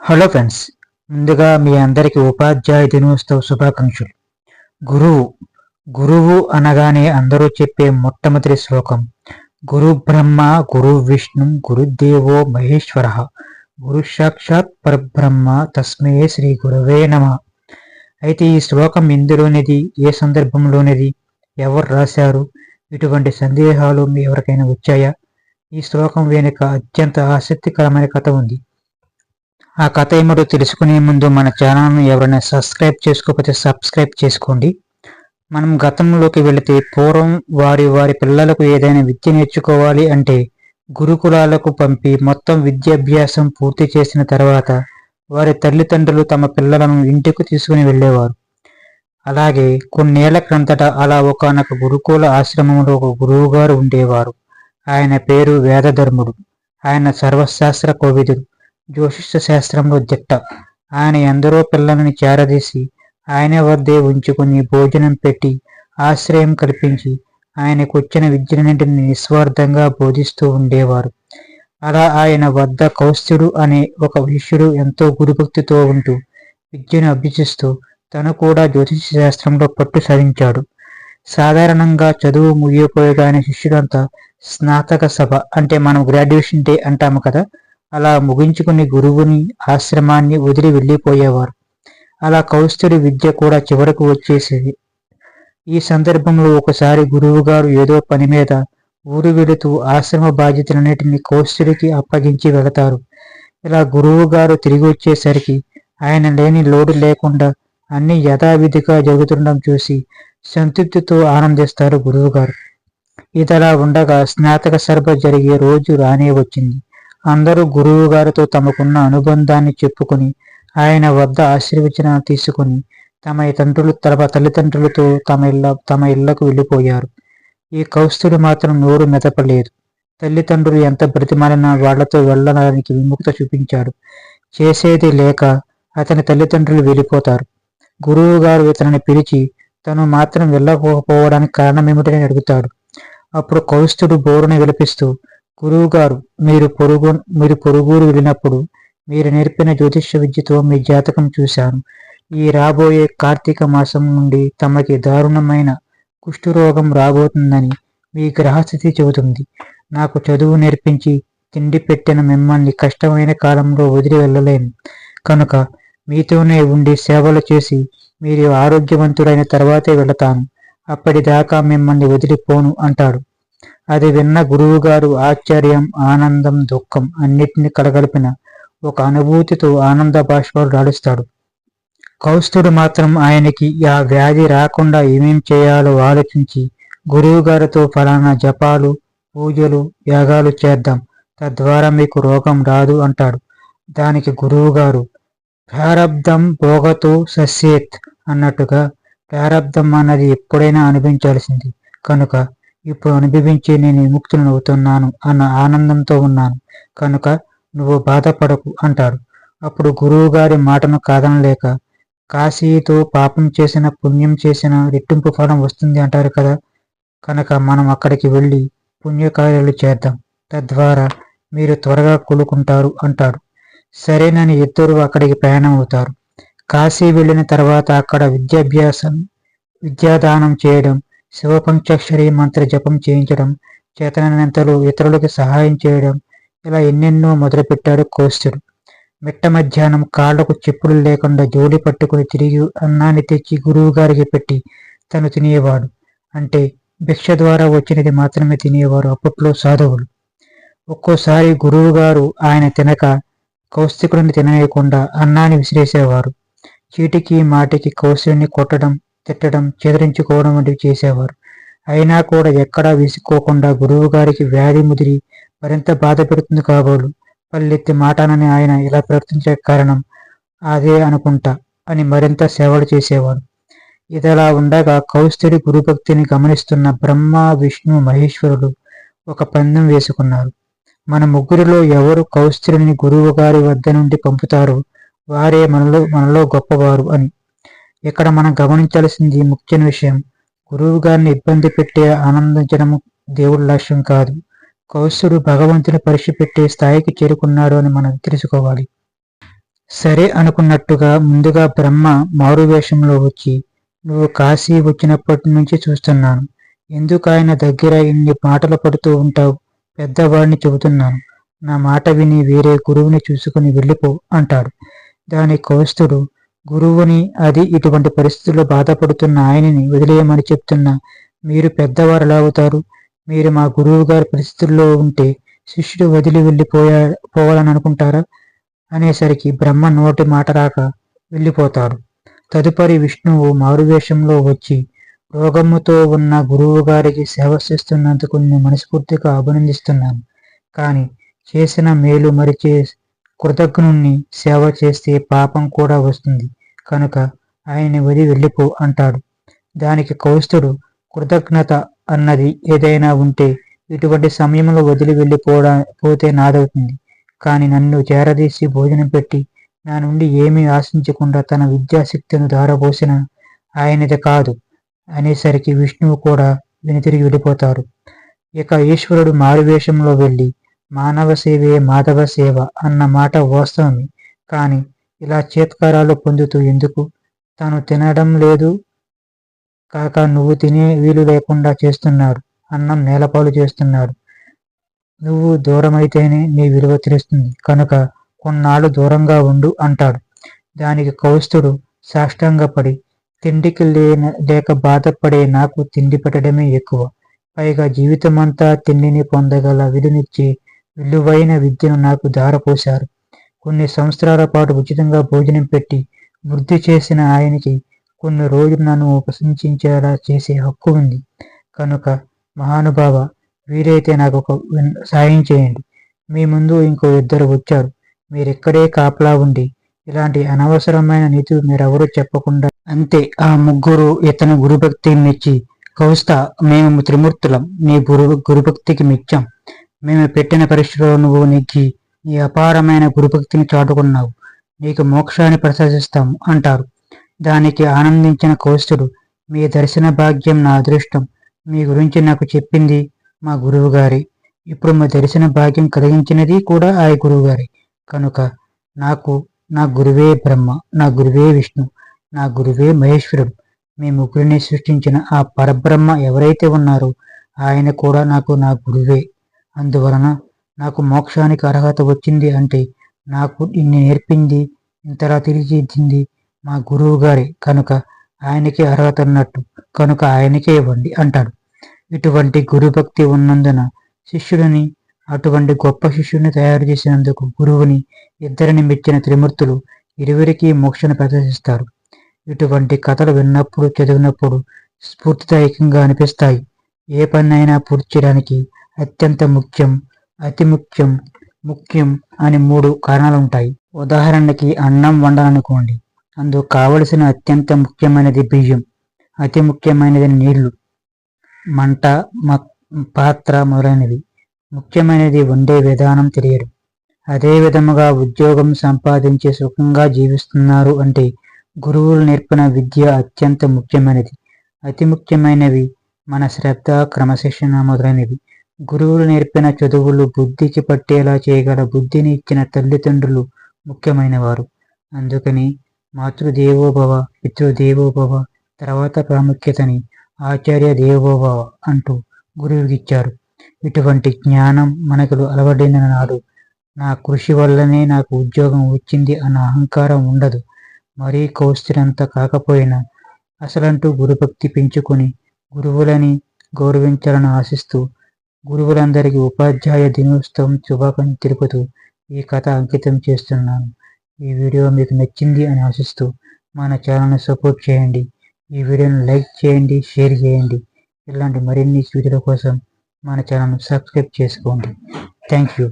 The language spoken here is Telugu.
హలో ఫ్రెండ్స్ ముందుగా మీ అందరికీ ఉపాధ్యాయ దినోత్సవ శుభాకాంక్షలు. గురువు గురువు అనగానే అందరూ చెప్పే మొట్టమొదటి శ్లోకం. గురు బ్రహ్మ గురు విష్ణు గురుదేవో మహేశ్వర. గురు సాక్షాత్ పరబ్రహ్మ తస్మే శ్రీ గురవే నమ. అయితే ఈ శ్లోకం ఎందులోనిది ఏ సందర్భంలోనిది ఎవరు రాశారు ఇటువంటి సందేహాలు మీ ఎవరికైనా వచ్చాయా? ఈ శ్లోకం వెనుక అత్యంత ఆసక్తికరమైన కథ ఉంది. ఆ కథ ఏమిటో తెలుసుకునే ముందు మన ఛానల్ను ఎవరైనా సబ్స్క్రైబ్ చేసుకోకపోతే సబ్స్క్రైబ్ చేసుకోండి. మనం గతంలోకి వెళితే పూర్వం వారి వారి పిల్లలకు ఏదైనా విద్య నేర్చుకోవాలి అంటే గురుకులాలకు పంపి మొత్తం విద్యాభ్యాసం పూర్తి చేసిన తర్వాత వారి తల్లిదండ్రులు తమ పిల్లలను ఇంటికి తీసుకుని వెళ్ళేవారు. అలాగే కొన్నేళ్ళ క్రిందట అలా ఒకనొక గురుకుల ఆశ్రమంలో ఒక గురువుగారు ఉండేవారు. ఆయన పేరు వేదధర్ముడు. ఆయన సర్వశాస్త్ర కోవిదుడు. జ్యోతిష్య శాస్త్రంలో దిట్ట ఆయన ఎందరో పిల్లలని చేరదీసి ఆయన వద్దే ఉంచుకుని భోజనం పెట్టి ఆశ్రయం కల్పించి ఆయనకు వచ్చిన విద్యలన్నింటిని నిస్వార్థంగా బోధిస్తూ ఉండేవారు. అలా ఆయన వద్ద కౌస్తుడు అనే ఒక శిష్యుడు ఎంతో గురుభక్తితో ఉంటూ విద్యను అభ్యసిస్తూ తను కూడా జ్యోతిష శాస్త్రంలో పట్టు సాధించాడు. సాధారణంగా చదువు ముగియపోయగానే శిష్యుడంతా స్నాతక సభ అంటే మనం గ్రాడ్యుయేషన్ డే అంటాము కదా అలా ముగించుకుని గురువుని ఆశ్రమాన్ని వదిలి వెళ్ళిపోయేవారు. అలా కౌస్తుడి విద్య కూడా చివరకు వచ్చేసేది. ఈ సందర్భంలో ఒకసారి గురువుగారు ఏదో పని మీద ఊరు వెళుతూ ఆశ్రమ బాధ్యతలన్నిటిని కౌస్తుడికి అప్పగించి వెళతారు. ఇలా గురువు గారు తిరిగి వచ్చేసరికి ఆయన లేని లోటు లేకుండా అన్ని యథావిధిగా జరుగుతుండడం చూసి సంతృప్తితో ఆనందిస్తారు గురువుగారు. ఇదలా ఉండగా స్నాతక సర్భ జరిగే రోజు రానే వచ్చింది. అందరూ గురువు గారితో తమకున్న అనుబంధాన్ని చెప్పుకొని ఆయన వద్ద ఆశీర్వచన తీసుకుని తమ తండ్రులు తమ తల్లిదండ్రులతో తమ ఇళ్ళ తమ ఇళ్ళకు వెళ్ళిపోయారు. ఈ కౌస్తుడు మాత్రం నోరు మెదపలేదు. తల్లిదండ్రులు ఎంత బ్రతిమాలినా వాళ్ళతో వెళ్ళడానికి విముక్త చూపించాడు చేసేది లేక అతని తల్లిదండ్రులు వెళ్ళిపోతారు. గురువు గారు ఇతనిని పిలిచి తను మాత్రం వెళ్ళకపోవడానికి కారణమేమిటని అడుగుతాడు. అప్పుడు కౌస్తుడు బోరుని విలపిస్తూ గురువుగారు మీరు పొరుగు మీరు పొరుగురు వెళ్ళినప్పుడు మీరు నేర్పిన జ్యోతిష్య విద్యతో మీ జాతకం చూశాను. ఈ రాబోయే కార్తీక మాసం నుండి తమకి దారుణమైన కుష్ఠరోగం రాబోతుందని మీ గ్రహస్థితి చెబుతుంది. నాకు చదువు నేర్పించి తిండి పెట్టిన మిమ్మల్ని కష్టమైన కాలంలో వదిలి వెళ్ళలేను. కనుక మీతోనే ఉండి సేవలు చేసి మీరు ఆరోగ్యవంతుడైన తర్వాతే వెళతాను. అప్పటిదాకా మిమ్మల్ని వదిలిపోను అంటాడు. అది విన్న గురువుగారు ఆశ్చర్యం ఆనందం దుఃఖం అన్నిటిని కలగలిపిన ఒక అనుభూతితో ఆనంద బాష్పాలు రాడుస్తాడు కౌస్తుడు మాత్రం ఆయనకి ఆ వ్యాధి రాకుండా ఏమేం చేయాలో ఆలోచించి గురువుగారితో ఫలానా జపాలు పూజలు యాగాలు చేద్దాం తద్వారా మీకు రోగం రాదు అంటాడు. దానికి గురువుగారు ప్రారంధం భోగతో సస్యేత్ అన్నట్టుగా ప్రారంధం అన్నది ఎప్పుడైనా అనుభవించాల్సింది. కనుక ఇప్పుడు అనుభవించి నేను విముక్తులను అవుతున్నాను అన్న ఆనందంతో ఉన్నాను. కనుక నువ్వు బాధపడకు అంటాడు. అప్పుడు గురువు గారి మాటను కాదనలేక కాశీతో పాపం చేసిన పుణ్యం చేసిన రెట్టింపు ఫలం వస్తుంది అంటారు కదా. కనుక మనం అక్కడికి వెళ్ళి పుణ్యకార్యాలు చేద్దాం. తద్వారా మీరు త్వరగా కొలుకుంటారు అంటాడు. సరేనని ఇద్దరు అక్కడికి ప్రయాణం అవుతారు కాశీ వెళ్ళిన తర్వాత అక్కడ విద్యాభ్యాసం విద్యాదానం చేయడం శివపంచాక్షరి మంత్ర జపం చేయించడం చేతనంతలో ఇతరులకు సహాయం చేయడం ఇలా ఎన్నెన్నో మొదలుపెట్టాడు కోస్తుడు మిట్ట మధ్యాహ్నం కాళ్ళకు చెప్పులు లేకుండా జోలి పట్టుకుని తిరిగి అన్నాన్ని తెచ్చి గురువు గారికి పెట్టి తను తినేవాడు. అంటే భిక్ష ద్వారా వచ్చినది మాత్రమే తినేవారు అప్పట్లో సాధువులు. ఒక్కోసారి గురువు గారు ఆయన తినక కౌస్తుకుడిని తినవేయకుండా అన్నాన్ని విసిరేసేవారు. చీటికి మాటికి కౌశల్ని కొట్టడం తిట్టడం చెదిరించుకోవడం వంటివి చేసేవారు. అయినా కూడా ఎక్కడా విసుకోకుండా గురువు గారికి వ్యాధి ముదిరి మరింత బాధ పెడుతుంది కాబోలు. పల్లెత్తి మాటానని ఆయన ఇలా ప్రవర్తించే కారణం అదే అనుకుంటా అని మరింత సేవలు చేసేవాడు ఇదిలా ఉండగా కౌస్తుడి గురుభక్తిని గమనిస్తున్న బ్రహ్మ విష్ణు మహేశ్వరుడు ఒక పందెం వేసుకున్నారు. మన ముగ్గురిలో ఎవరు కౌస్తుడిని గురువు గారి వద్ద నుండి పంపుతారో వారే మనలో మనలో గొప్పవారు అని. ఇక్కడ మనం గమనించాల్సింది ముఖ్యమైన విషయం. గురువు గారిని ఇబ్బంది పెట్టే ఆనందించడం దేవుడి లక్ష్యం కాదు. కౌస్తుడు భగవంతుని పరీక్ష పెట్టే స్థాయికి చేరుకున్నాడు అని మనం తెలుసుకోవాలి. సరే అనుకున్నట్టుగా ముందుగా బ్రహ్మ మారువేషంలో వచ్చి నువ్వు కాశీ వచ్చినప్పటి నుంచి చూస్తున్నాను. ఎందుకు ఆయన దగ్గర ఇన్ని మాటలు పడుతూ ఉంటావు? పెద్దవాడిని చెబుతున్నాను. నా మాట విని వేరే గురువుని చూసుకుని వెళ్ళిపో అంటాడు. దాని కౌస్తుడు గురువుని అది ఇటువంటి పరిస్థితుల్లో బాధపడుతున్న ఆయనని వదిలేయమని చెప్తున్నా మీరు పెద్దవారు అవుతారు మీరు మా గురువు గారి పరిస్థితుల్లో ఉంటే శిష్యుడు వదిలి వెళ్ళిపోయా పోవాలని అనుకుంటారా అనేసరికి బ్రహ్మ నోటి మాట రాక వెళ్ళిపోతాడు. తదుపరి విష్ణువు మారువేషంలో వచ్చి రోగముతో ఉన్న గురువు గారికి సేవ చేస్తున్నందుకు నేను మనస్ఫూర్తిగా అభినందిస్తున్నాను. కానీ చేసిన మేలు మరిచే కృతజ్ఞుణ్ణి సేవ చేస్తే పాపం కూడా వస్తుంది. కనుక ఆయన్ని వదిలి వెళ్ళిపో అంటాడు. దానికి కౌస్తుడు కృతజ్ఞత అన్నది ఏదైనా ఉంటే ఇటువంటి సమయంలో వదిలి వెళ్ళిపోవడా పోతే నాదవుతుంది. కానీ నన్ను చేరదీసి భోజనం పెట్టి నా నుండి ఏమీ ఆశించకుండా తన విద్యాశక్తిని ధారపోసిన ఆయనది కాదు. అనేసరికి విష్ణువు కూడా వెనుతిరిగి వెళ్ళిపోతారు ఇక ఈశ్వరుడు మారువేషంలో వెళ్ళి మానవ సేవే మాధవ సేవ అన్న మాట వాస్తవమే. కానీ ఇలా చేత్కారాలు పొందుతూ ఎందుకు? తను తినడం లేదు కాక నువ్వు తినే వీలు లేకుండా చేస్తున్నాడు అన్నం నేలపాలు చేస్తున్నాడు. నువ్వు దూరమైతేనే నీ విలువ తెలుస్తుంది. కనుక కొన్నాళ్ళు దూరంగా ఉండు అంటాడు. దానికి కౌస్తుడు సాష్టాంగపడి తిండికి లేన లేక బాధపడే నాకు తిండి పెట్టడమే ఎక్కువ. పైగా జీవితమంతా తిండిని పొందగల విధునిచ్చే విలువైన విద్యను నాకు దారపోశారు కొన్ని సంవత్సరాల పాటు ఉచితంగా భోజనం పెట్టి వృద్ధి చేసిన ఆయనకి కొన్ని రోజులు నన్ను ఉపసించేలా చేసే హక్కు ఉంది. కనుక మహానుభావ వీరైతే నాకు ఒక సాయం చేయండి. మీ ముందు ఇంకో ఇద్దరు వచ్చారు. మీరిక్కడే కాపలా ఉండి ఇలాంటి అనవసరమైన నీతులు మీరెవరూ చెప్పకుండా అంతే ఆ ముగ్గురు ఇతని గురుభక్తిని మెచ్చి కౌస్త మేము త్రిమూర్తులం నీ గురు గురుభక్తికి మెచ్చాం. మేము పెట్టిన పరీక్షలో నువ్వు నెగ్గి నీ అపారమైన గురుభక్తిని చాటుకున్నావు. నీకు మోక్షాన్ని ప్రసాదిస్తాము అంటారు. దానికి ఆనందించిన కౌస్తుడు మీ దర్శన భాగ్యం నా అదృష్టం. మీ గురించి నాకు చెప్పింది మా గురువు గారి ఇప్పుడు మా దర్శన భాగ్యం కలిగించినది కూడా ఆ గురువు గారి కనుక నాకు నా గురువే బ్రహ్మ నా గురువే విష్ణు నా గురువే మహేశ్వరుడు. మీ ముగ్గురిని సృష్టించిన ఆ పరబ్రహ్మ ఎవరైతే ఉన్నారో ఆయన కూడా నాకు నా గురువే. అందువలన నాకు మోక్షానికి అర్హత వచ్చింది అంటే నాకు ఇన్ని నేర్పింది ఇంతలా తిరిగిద్దింది మా గురువు గారి కనుక ఆయనకే అర్హత ఉన్నట్టు కనుక ఆయనకే ఇవ్వండి అంటాడు. ఇటువంటి గురుభక్తి ఉన్నందున శిష్యుడిని అటువంటి గొప్ప శిష్యుని తయారు చేసినందుకు గురువుని ఇద్దరిని మెచ్చిన త్రిమూర్తులు ఇరువురికి మోక్షను ప్రదర్శిస్తారు. ఇటువంటి కథలు విన్నప్పుడు చదివినప్పుడు స్ఫూర్తిదాయకంగా అనిపిస్తాయి. ఏ పని అయినా పూర్తి చేయడానికి అత్యంత ముఖ్యం అతి ముఖ్యం ముఖ్యం అని మూడు కారణాలు ఉంటాయి ఉదాహరణకి అన్నం వండాలనుకోండి అందుకు కావలసిన అత్యంత ముఖ్యమైనది బియ్యం అతి ముఖ్యమైనది నీళ్ళు మంట పాత్ర మొదలైనవి. ముఖ్యమైనది వండే విధానం తెలియదు. అదే విధముగా ఉద్యోగం సంపాదించి సుఖంగా జీవిస్తున్నారు అంటే గురువులు నేర్పిన విద్య అత్యంత ముఖ్యమైనది. అతి ముఖ్యమైనవి మన శ్రద్ధ క్రమశిక్షణ మొదలైనవి. గురువులు నేర్పిన చదువులు బుద్ధికి పట్టేలా చేయగల బుద్ధిని ఇచ్చిన తల్లిదండ్రులు ముఖ్యమైనవారు. అందుకని మాతృదేవోభవ పితృదేవోభవ తర్వాత ప్రాముఖ్యతని ఆచార్య దేవోభవ అంటూ గురువుకిచ్చారు ఇటువంటి జ్ఞానం మనకు అలవడిన నాడు నా కృషి వల్లనే నాకు ఉద్యోగం వచ్చింది అన్న అహంకారం ఉండదు. మరీ కౌస్తులంత కాకపోయినా అసలంటూ గురుభక్తి పెంచుకొని గురువులని గౌరవించాలని ఆశిస్తూ గురువులందరికీ ఉపాధ్యాయ దినోత్సవం శుభాకాంక్షలు తెలుపుతూ ఈ కథ అంకితం చేస్తున్నాను. ఈ వీడియో మీకు నచ్చింది అని ఆశిస్తూ మన ఛానల్ని సపోర్ట్ చేయండి. ఈ వీడియోని లైక్ చేయండి షేర్ చేయండి. ఇలాంటి మరిన్ని వీడియోల కోసం మన ఛానల్ని సబ్స్క్రైబ్ చేసుకోండి. Thank you.